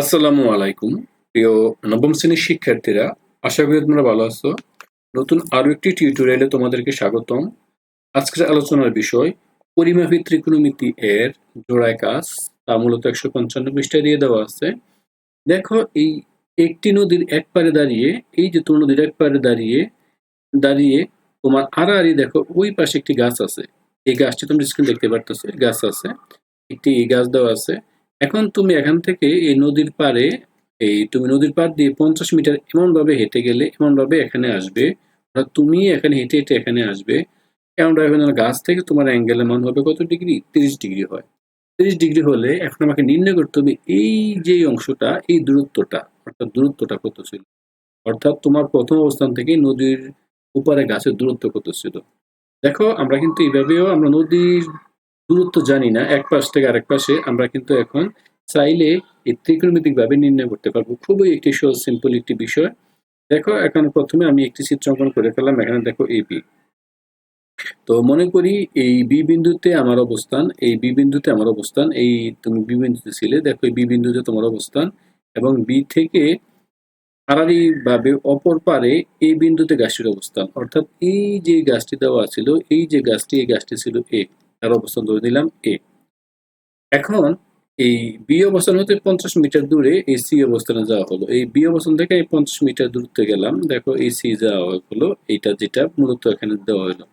আসসালামু আলাইকুম। প্রিয় নবম শ্রেণির শিক্ষার্থীরা, আশা করি তোমরা ভালো আছো। নতুন আরও একটি টিউটোরিয়ালে তোমাদেরকে স্বাগতম। আজকের আলোচনার বিষয়, পরিমাপী ত্রিকোণমিতি এর জোড়ায় কাজ, তা মূলত একশো পঞ্চান্ন পৃষ্ঠায় দিয়ে দেওয়া আছে। দেখো, এই একটি নদীর এক পারে দাঁড়িয়ে, এই যে তোমার নদীর এক পারে দাঁড়িয়ে দাঁড়িয়ে তোমার আড়াআড়ি দেখো, ওই পাশে একটি গাছ আছে। এই গাছটি তুমি স্ক্রিন দেখতে পারতেছো গাছ আছে। একটি গাছ দেওয়া আছে। এখন তুমি এখান থেকে এই নদীর পাড়ে, এই তুমি নদীর পাড় দিয়ে পঞ্চাশ মিটার এমন ভাবে হেঁটে গেলে এমন ভাবে এখানে আসবে তুমি এখানে হেঁটে হেঁটে এখানে আসবে এমন ভাবে এখানে গাছ থেকে তোমার অ্যাঙ্গেলের মান হবে কত ডিগ্রি তিরিশ ডিগ্রি হয়। তিরিশ ডিগ্রি হলে এখন আমাকে নির্ণয় করতে হবে এই যে অংশটা, এই দূরত্বটা, অর্থাৎ দূরত্বটা কত ছিল? অর্থাৎ তোমার প্রথম অবস্থান থেকে নদীর উপরে গাছের দূরত্ব কত ছিল? দেখো, আমরা কিন্তু এইভাবেও আমরা নদীর দূরত্ব জানি না, এক পাশ থেকে আরেক পাশে আমরা কিন্তু এখন চাইলে এই ত্রিকোণমিতিক ভাবে নির্ণয় করতে পারব। খুবই একটি সহজ সিম্পল একটি বিষয়। দেখো, এখন প্রথমে আমি একটি চিত্র অঙ্কন করে ফেললাম, এখানে দেখো এই বি তো মনে করি এই বি বিন্দুতে আমার অবস্থান, এই বি বিন্দুতে আমার অবস্থান, এই তুমি বি বিন্দুতে ছিলে, দেখো এই বি বিন্দুতে তোমার অবস্থান এবং বি থেকে ভাবে অপর পারে এই বিন্দুতে গাছটির অবস্থান। অর্থাৎ এই যে গাছটি দেওয়া ছিল, এই যে গাছটি, এই গাছটি ছিল এ তার অবস্থান ধরে দিলাম এ এখন এই বি অবস্থান হতে পঞ্চাশ মিটার দূরে এই সি অবস্থানে যাওয়া হলো। এই বি অবস্থান থেকে এই পঞ্চাশ মিটার দূরত্বে গেলাম। দেখো এই সি যাওয়া হলো, এইটা যেটা মূলত এখানে দেওয়া হলো।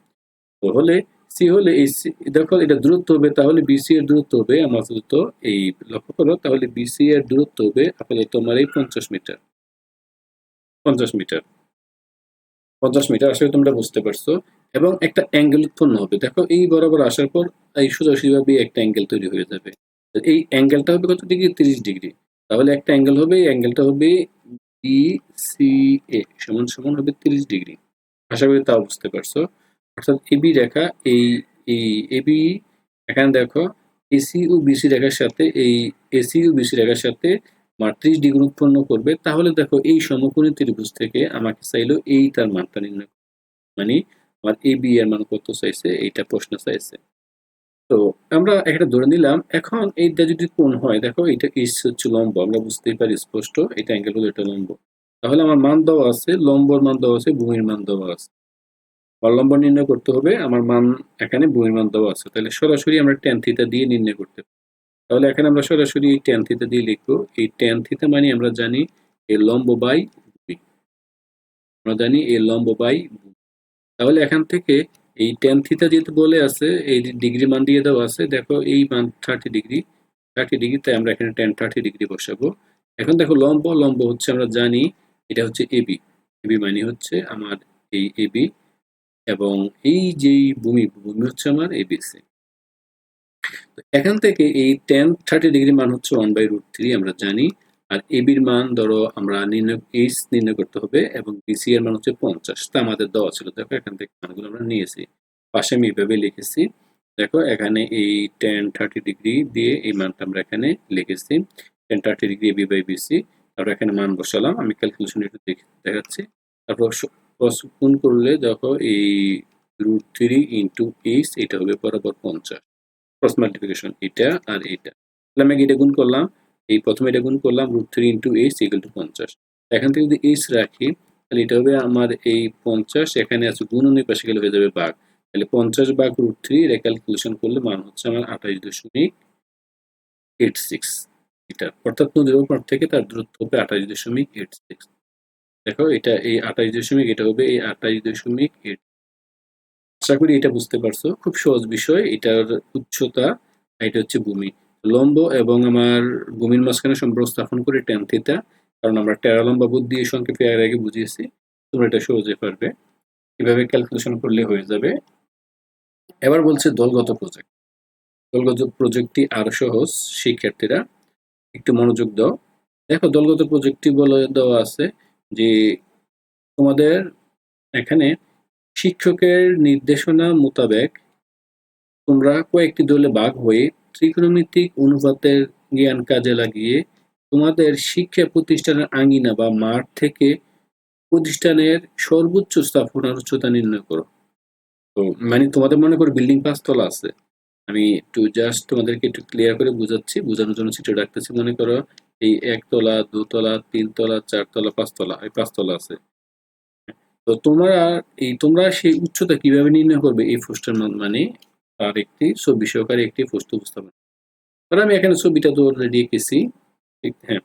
তো হলে সি হলে এই সি দেখো এটা দূরত্ব হবে, তাহলে বিসি এর দূরত্ব হবে আমার তো এই, লক্ষ্য করো, তাহলে বিসি এর দূরত্ব হবে আপাতত তোমার এই পঞ্চাশ মিটার। পঞ্চাশ মিটার। পঞ্চাশ মিটার, আসলে তোমরা বুঝতে পারছ। এবং একটা অ্যাঙ্গেল উৎপন্ন হবে। দেখো, এই বরাবর আসার পর এই সোজাসুজিভাবে একটা অ্যাঙ্গেল তৈরি হয়ে যাবে। তো এই অ্যাঙ্গেলটা হবে কত ডিগ্রি তিরিশ ডিগ্রি তাহলে একটা অ্যাঙ্গেল হবে, এই অ্যাঙ্গেলটা হবে বি সি এ সমান সমান হবে তিরিশ ডিগ্রি আশা করি তাও বুঝতে পারছ। অর্থাৎ এবি রেখা, এই এই এবি এখানে দেখো এসি ও বিসি রেখার সাথে, এই এসি ও বিসি রেখার সাথে মাত্রিশ ডিগ্রি উৎপন্ন করবে। তাহলে দেখো, এই সমকোণী ত্রিভুজ থেকে আমাকে চাইলো এই তার মানটা নির্ণয় মানে আমার এ বি এর মান কত চাইছে? এইটা প্রশ্ন চাইছে। তো আমরা একটা ধরে নিলাম, এখন এইটা যদি কোণ হয়, দেখো এটা ইস হচ্ছে লম্ব, আমরা বুঝতেই পারি স্পষ্ট, এটা অ্যাঙ্গেল হলো এটা লম্ব। তাহলে আমার মান দেওয়া আছে, লম্বর মান দেওয়া আছে, ভূমির মান দেওয়া আছে। আমার লম্ব নির্ণয় করতে হবে, আমার মান এখানে ভূমির মান দেওয়া আছে। তাহলে সরাসরি আমরা ট্যান থিটা দিয়ে নির্ণয় করতে পারি। তাহলে এখানে আমরা সরাসরি ট্যান থিটা দিয়ে লিখব, এই ট্যান থিটা মানে আমরা জানি এই লম্ব বাই ভূমি আমরা জানি এই লম্ব বাই ভূমি তাহলে এখান থেকে এই টেন থিটা যেহেতু বলে আছে, এই ডিগ্রি মান দিয়ে দেওয়া আছে, দেখো এই মান থার্টি ডিগ্রি থার্টি ডিগ্রি তাই আমরা এখানে টেন থার্টি ডিগ্রি বসাবো। এখন দেখো লম্ব লম্ব হচ্ছে আমরা জানি এটা হচ্ছে এবি এবি মানে হচ্ছে আমার এই এবি এবং এই যেই ভূমি ভূমি হচ্ছে আমার এবিসি এখান থেকে এই টেন থার্টি ডিগ্রি মান হচ্ছে ওয়ান বাই রুট থ্রি আমরা জানি। আর এবির মান ধরো আমরা নির্ণয় এইচ নির্ণয় করতে হবে এবং বিসি এর মান হচ্ছে পঞ্চাশ। তা আমাদের দেওয়া ছিল। দেখো এখান থেকে মানগুলো আমরা নিয়েছি। পাশে আমি এইভাবে লিখেছি। দেখো এখানে এই টেন থার্টি ডিগ্রি দিয়ে এই মানটা আমরা এখানে লিখেছি। Ten thirty degree A B by B C তারপর এখানে মান বসালাম। আমি ক্যালকুলেশন একটু দেখে, দেখাচ্ছি। তারপর গুণ করলে দেখো এই রুট থ্রি ইন্টু এইচ এটা হবে বরাবর পঞ্চাশ। ক্রস মাল্টিপ্লিকেশন এটা আর এটা। তাহলে আমি এটা গুণ করলাম। এই প্রথমে এটা গুণ করলাম root three into H equal to পঞ্চাশ। এখান থেকে যদি এইচ রাখি, তাহলে এটা হবে আমার এই পঞ্চাশ, এখানে আছে গুণ অন্য পাশে গেলে হয়ে যাবে বাঘ। তাহলে পঞ্চাশ বাঘ রুট থ্রি এটা ক্যালকুলেশন করলে মান হচ্ছে আমার আঠাশ দশমিক এইট সিক্স মিটার অর্থাৎ নদীর ওপর থেকে তার দূরত্ব হবে আঠাশ দশমিক এইট সিক্স দেখো এটা এই আঠাশ দশমিক, এটা হবে এই আঠাশ দশমিক এইট আশা করি এটা বুঝতে পারছ। খুব সহজ বিষয়, এটার উচ্চতা এটা হচ্ছে ভূমি। লম্ব এবং আমার ভূমির মাঝখানে সম্পর্ক স্থাপন করে টেন থিতা কারণ আমরা টেরালম্ব বুদ্ধি এই সংক্ষেপে এর আগে বুঝিয়েছি, তোমরা এটা সহজে পারবে। এভাবে ক্যালকুলেশন করলে হয়ে যাবে। এবার বলছে দলগত প্রজেক্ট দলগত প্রজেক্টটি আরও সহজ, শিক্ষার্থীরা একটু মনোযোগ দাও। দেখো, দলগত প্রজেক্টটি বলে দেওয়া আছে যে তোমাদের এখানে শিক্ষকের নির্দেশনা মোতাবেক তোমরা কয়েকটি দলে ভাগ হয়ে ত্রিকোণমিতিক অনুপাতের জ্ঞান কাজে লাগিয়ে তোমাদের শিক্ষা প্রতিষ্ঠানের আঙ্গিনা বা মাঠ থেকে প্রতিষ্ঠানের সর্বোচ্চ স্থাপনার উচ্চতা নির্ণয় করো। তো মানে তোমাদের মনে করো বিল্ডিং পাঁচতলা আছে। আমি একটু জাস্ট তোমাদেরকে একটু ক্লিয়ার করে বোঝাচ্ছি। বোঝানোর জন্য চিত্র রাখতেছি। মনে করো এই একতলা, দুতলা, তিনতলা, চারতলা, পাঁচতলা, এই পাঁচতলা আছে। তো তোমরা এই, তোমরা সেই উচ্চতা কীভাবে নির্ণয় করবে এই পোস্টের মানে তার একটি ছবি সহকারে একটি পোস্ট উপস্থাপন। ধরো আমি এখানে ছবিটা তো অলরেডি এঁকেছি। হ্যাঁ।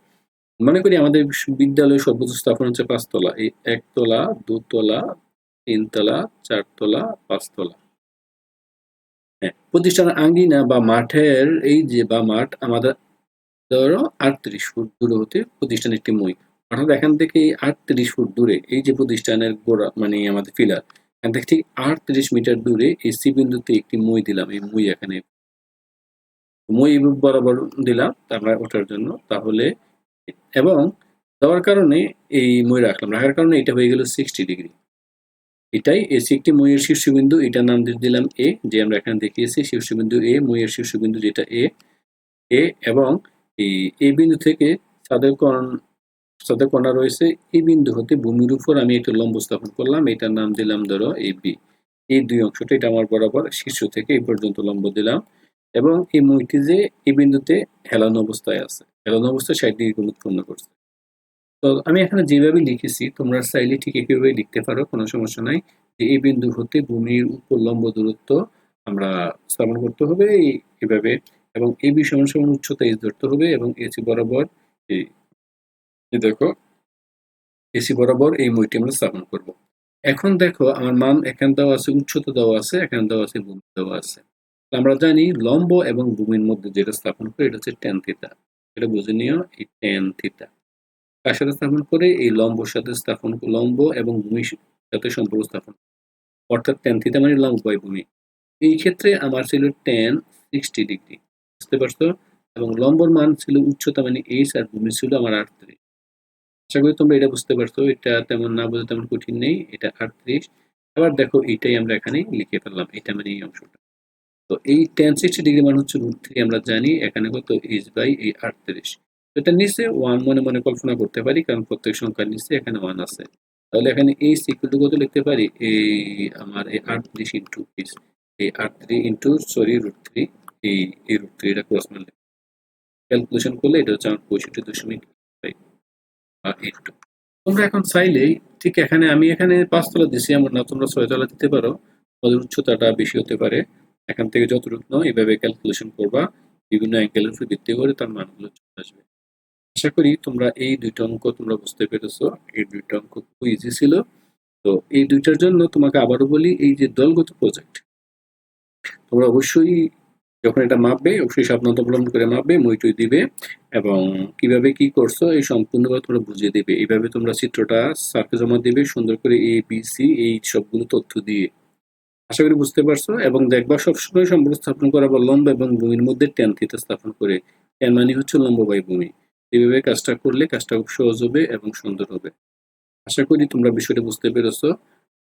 মনে করি আমাদের বিদ্যালয়ের সর্বোচ্চ স্থাপন হচ্ছে পাঁচতলা। এই একতলা, দুতলা, তিনতলা, চারতলা, পাঁচতলা। হ্যাঁ প্রতিষ্ঠানের আঙ্গিনা বা মাঠের এই যে বা মাঠ আমাদের ধরো আটত্রিশ ফুট দূরে হতে প্রতিষ্ঠান একটি মই। অর্থাৎ এখান থেকে আটত্রিশ ফুট দূরে এই যে প্রতিষ্ঠানের গোড়া মানে আমাদের ফিলার থেকে ঠিক আটত্রিশ মিটার দূরে এই সি বিন্দুতে একটি মই দিলাম। এই মই এখানে মই বরাবর দিলাম আমরা ওঠার জন্য। তাহলে এবং দেওয়ার কারণে এই মই রাখলাম। রাখার কারণে এটা হয়ে গেল সিক্সটি ডিগ্রি এটাই এসি একটি ময়ের শীর্ষবিন্দু, এটার নাম দিয়ে দিলাম এ যে আমরা এখানে দেখিয়েছি শীর্ষবিন্দু এ ময়ের শীর্ষবিন্দু যেটা এ এ এবং এই এ বিন্দু থেকে সাদের কণ সাদের কণা রয়েছে, এই বিন্দু হতে ভূমির উপর আমি একটা লম্ব স্থাপন করলাম, এটার নাম দিলাম ধরো এই বি। এই দুই অংশটা, এটা আমার বরাবর শীর্ষ থেকে এই পর্যন্ত লম্ব দিলাম এবং এই মইটি যে এই বিন্দুতে হেলানো অবস্থায় আছে, হেলানো অবস্থায় ষাট ডিগ্রি কোণ উৎপন্ন করছে। তো আমি এখানে যেভাবে লিখেছি, তোমরা চাইলে ঠিক একইভাবে লিখতে পারো, কোনো সমস্যা নাই। যে এই বিন্দু হতে ভূমির উপর লম্ব দূরত্ব আমরা স্থাপন করতে হবে এইভাবে এবং এই বি সমান সমান উচ্চতা এস ধরতে হবে এবং এসি বরাবর এই এই দেখো এসি বরাবর এই মইটি আমরা স্থাপন করব। এখন দেখো, আমার মান এখানে দেওয়া আছে, উচ্চতা দেওয়া আছে, এখানে দেওয়া আছে, ভূমি দেওয়া আছে। আমরা জানি লম্ব এবং ভূমির মধ্যে যেটা স্থাপন করে, এটা হচ্ছে টেন থিতা এটা বুঝে নিও, এই টেন থিতা কার সাথে স্থাপন করে? এই লম্বর সাথে স্থাপন, লম্ব এবং ভূমির সাথে সম্পর্ক স্থাপন অর্থাৎ টেন থিতা মানে লম্ব বাই ভূমি। এই ক্ষেত্রে আমার ছিল টেন সিক্সটি ডিগ্রি বুঝতে পারছ? এবং লম্বর মান ছিল উচ্চতা মানে এইচ আর ভূমি ছিল আমার আটত্রিশ আশা করি তোমরা এটা বুঝতে পারছ, এটা তেমন না বোঝা তেমন কঠিন নেই, এটা আটত্রিশ। আবার দেখো এইটাই আমরা এখানে লিখে ফেললাম এটা মানে এই অংশটা। তো এই টেন সিক্সটি ডিগ্রি মান হচ্ছে রুট থ্রি আমরা জানি, এখানে কত? এইচ বাই এই আটত্রিশ। এটা নিচে ওয়ান মনে মনে কল্পনা করতে পারি, কারণ প্রত্যেক সংখ্যার নিচে এখানে ওয়ান আছে। তাহলে এখানে এই সিকুয়াল কত লিখতে পারি? এই আমার এই আটত্রিশ ইন্টু এই আটত্রিশ ইন্টু সরি রুট থ্রি এই এই রুট থ্রি এটা ক্রস মারলে। ক্যালকুলেশন করলে এটা হচ্ছে আমার পঁয়ষট্টি দশমিক এইট টু তোমরা এখন চাইলেই ঠিক এখানে আমি এখানে পাঁচতলা দিছি, এমন না, তোমরা ছয়তলা দিতে পারো। ওদের উচ্চতাটা বেশি হতে পারে। এখান থেকে যতটুকু নাও, এইভাবে ক্যালকুলেশন করবা। বিভিন্ন অ্যাঙ্গেলের উপর ভিত্তি করে তার মানগুলো চলে আসবে। আশা করি তোমরা এই দুইটা অঙ্ক তোমরা বুঝতে পেরেছ। এই দুইটা অঙ্ক খুব ইজি ছিল। তো এই দুইটার জন্য তোমাকে আবারও বলি, এই যে দলগত প্রজেক্ট তোমরা অবশ্যই যখন এটা মাপবে, অবশ্যই সাবধানতা অবলম্বন করে মাপবে মইটই দিবে এবং কীভাবে কি করছ, এই সম্পূর্ণভাবে তোমরা বুঝিয়ে দিবে। এইভাবে তোমরা চিত্রটা স্যারকে জমা দিবে, সুন্দর করে এ বি সি এই সবগুলো তথ্য দিয়ে। আশা করি বুঝতে পারছ এবং দেখবা সবসময় সম্পর্ক স্থাপন করা বা লম্ব এবং ভূমির মধ্যে টেন থিতা স্থাপন করে। ট্যান মানে হচ্ছে লম্ব ভূমি। এইভাবে কাজটা করলে কাজটা খুব সহজ হবে এবং সুন্দর হবে। আশা করি তোমরা বিষয়টা বুঝতে পেরেছ।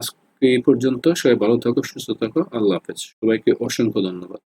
আজকে এই পর্যন্ত সবাই ভালো থাকো, সুস্থ থাকো। আল্লাহ হাফেজ। সবাইকে অসংখ্য ধন্যবাদ।